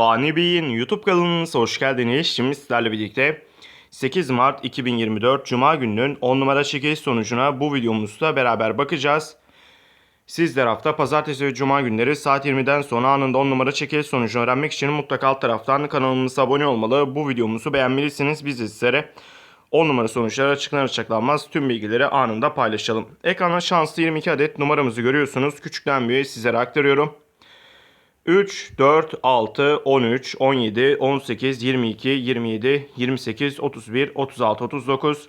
Fani Bey'in YouTube kanalınıza hoş geldiniz. Şimdi sizlerle birlikte 8 Mart 2024 Cuma gününün 10 numara çekiliş sonucuna bu videomuzda beraber bakacağız. Sizler hafta pazartesi ve cuma günleri saat 20'den sonra anında 10 numara çekiliş sonucunu öğrenmek için mutlaka alt taraftan kanalımıza abone olmalı. Bu videomuzu beğenmelisiniz. Biz de sizlere 10 numara sonuçları açıklanır açıklanmaz tüm bilgileri anında paylaşalım. Ekranda şanslı 22 adet numaramızı görüyorsunuz. Küçükten büyüğe sizlere aktarıyorum. 3, 4, 6, 13, 17, 18, 22, 27, 28, 31, 36, 39,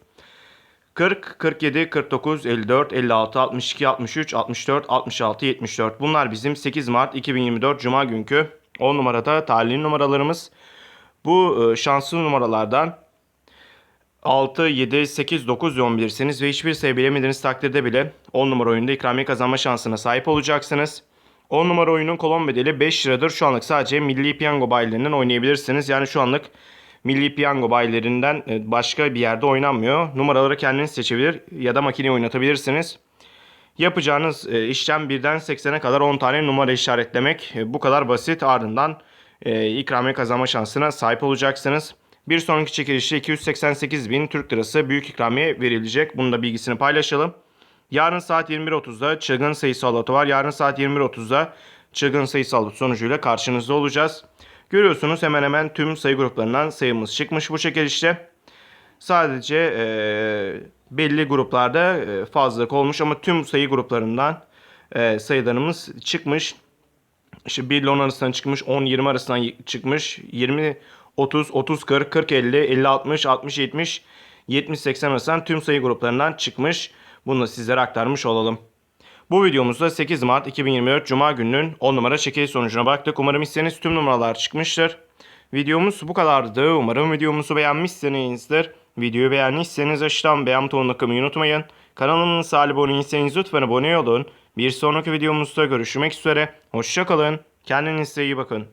40, 47, 49, 54, 56, 62, 63, 64, 66, 74. Bunlar bizim 8 Mart 2024 Cuma günkü 10 numarada talihli numaralarımız. Bu e, şanslı numaralardan 6, 7, 8, 9 ve 11'siniz ve hiçbir sayı bilemediğiniz takdirde bile 10 numara oyunda ikramiye kazanma şansına sahip olacaksınız. 10 numara oyunun kolon bedeli 5 liradır. Şu anlık sadece Milli Piyango bayilerinden oynayabilirsiniz. Yani şu anlık Milli Piyango bayilerinden e, başka bir yerde oynanmıyor. Numaraları kendiniz seçebilir ya da makineyi oynatabilirsiniz. Yapacağınız e, işlem birden 80'e kadar 10 tane numara işaretlemek. E, Bu kadar basit. Ardından ikramiye kazanma şansına sahip olacaksınız. Bir sonraki çekilişte 288 bin Türk lirası büyük ikramiye verilecek. Bunun da bilgisini paylaşalım. Yarın saat 21.30'da çılgın sayısal loto var. Yarın saat 21.30'da çılgın sayısal loto sonucuyla karşınızda olacağız. Görüyorsunuz hemen hemen tüm sayı gruplarından sayımız çıkmış bu çekilişte. Sadece eee, belli gruplarda eee, fazlalık olmuş ama tüm sayı gruplarından eee, sayılarımız çıkmış. İşte 1 ile 10 arasından çıkmış, 10-20 arasından çıkmış, 20, 30, 30, 40, 40, 50, 50, 60, 60, 70, 70, 80 arasından tüm sayı gruplarından çıkmış. Bunu sizlere aktarmış olalım. Bu videomuzda 8 Mart 2024 Cuma gününün 10 numara çekiliş sonucuna baktık. Umarım istediğiniz tüm numaralar çıkmıştır. Videomuz bu kadardı. Umarım videomuzu beğenmişsinizdir. Videoyu beğendiyseniz aşağıdan beğen butonuna tıklamayı unutmayın. Kanalımıza abone değilseniz lütfen abone olun. Bir sonraki videomuzda görüşmek üzere. Hoşçakalın. Kendinize iyi bakın.